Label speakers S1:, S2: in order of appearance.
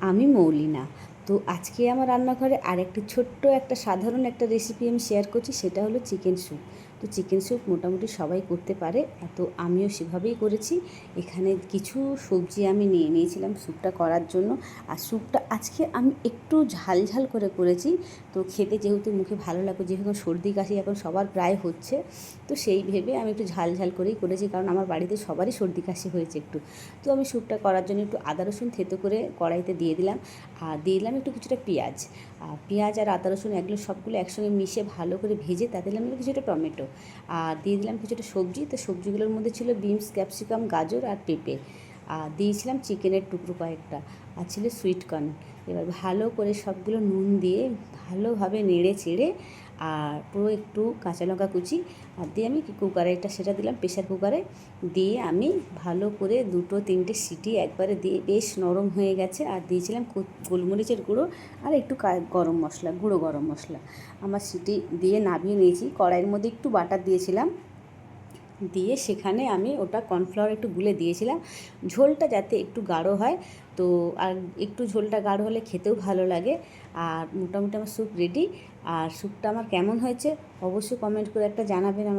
S1: আমি মৌলিনা। তো আজকে আমার রান্নাঘরে আরেকটি ছোট্ট একটা সাধারণ একটা রেসিপি আমি শেয়ার করছি, সেটা হলো চিকেন স্যুপ তো চিকেন স্যুপ মোটামুটি সবাই করতে পারে। তো আমিও সেভাবেই করেছি। এখানে কিছু সবজি আমি নিয়ে নিয়েছিলাম স্যুপটা করার জন্য। আর স্যুপটা আজকে আমি একটু ঝাল ঝাল করে করেছি। তো খেতে যেহেতু মুখে ভালো লাগবে যেহেতু সর্দি কাশি এখন সবার প্রায় হচ্ছে, তো সেই ভেবে আমি একটু ঝাল ঝাল করেই করেছি কারণ আমার বাড়িতে সবারই সর্দি কাশি হয়েছে একটু। তো আমি স্যুপটা করার জন্য একটু আদা, রসুন থেতো করে কড়াইতে দিয়ে দিলাম। আর দিয়ে দিলাম একটু কিছুটা পেঁয়াজ। আর পেঁয়াজ আর আদা, রসুন এগুলো সবগুলো একসঙ্গে মিশিয়ে ভালো করে ভেজে তাতে দিলাম কিছুটা টমেটো। আর দিয়ে দিলাম কিছুটা সবজি। তো সবজিগুলোর মধ্যে ছিল বিনস, ক্যাপসিকাম, গাজর আর পেঁপে। আর দিয়েছিলাম চিকেনের টুকরো কয়েকটা। আর ছিল সুইট কর্ন। এবার ভালো করে সবগুলো নুন দিয়ে ভালোভাবে নেড়ে চেড়ে আর পুরো একটু কাঁচা লঙ্কা কুচি আর দিয়ে আমি কুকারে একটা সেটা দিলাম প্রেশার কুকারে। দিয়ে আমি ভালো করে দুটো তিনটে সিটি একবারে দিয়ে বেশ নরম হয়ে গেছে আর দিয়েছিলাম গোলমরিচের গুঁড়ো আর একটু গরম মশলা, গুঁড়ো গরম মশলা। আমার সিটি দিয়ে নামিয়ে নিয়েছি, কড়াইয়ের মধ্যে একটু বাটার দিয়েছিলাম। দিয়ে সেখানে আমি ওটা কর্নফ্লাওয়ার একটু গুলে দিয়েছিলাম। ঝোলটা যাতে একটু গাঢ় হয়, তো আর একটু ঝোলটা গাঢ় হলে খেতেও ভালো লাগে। আর মোটামুটি আমার স্যুপ রেডি আর স্যুপটা আমার কেমন হয়েছে অবশ্যই কমেন্ট করে একটা জানাবেন আমার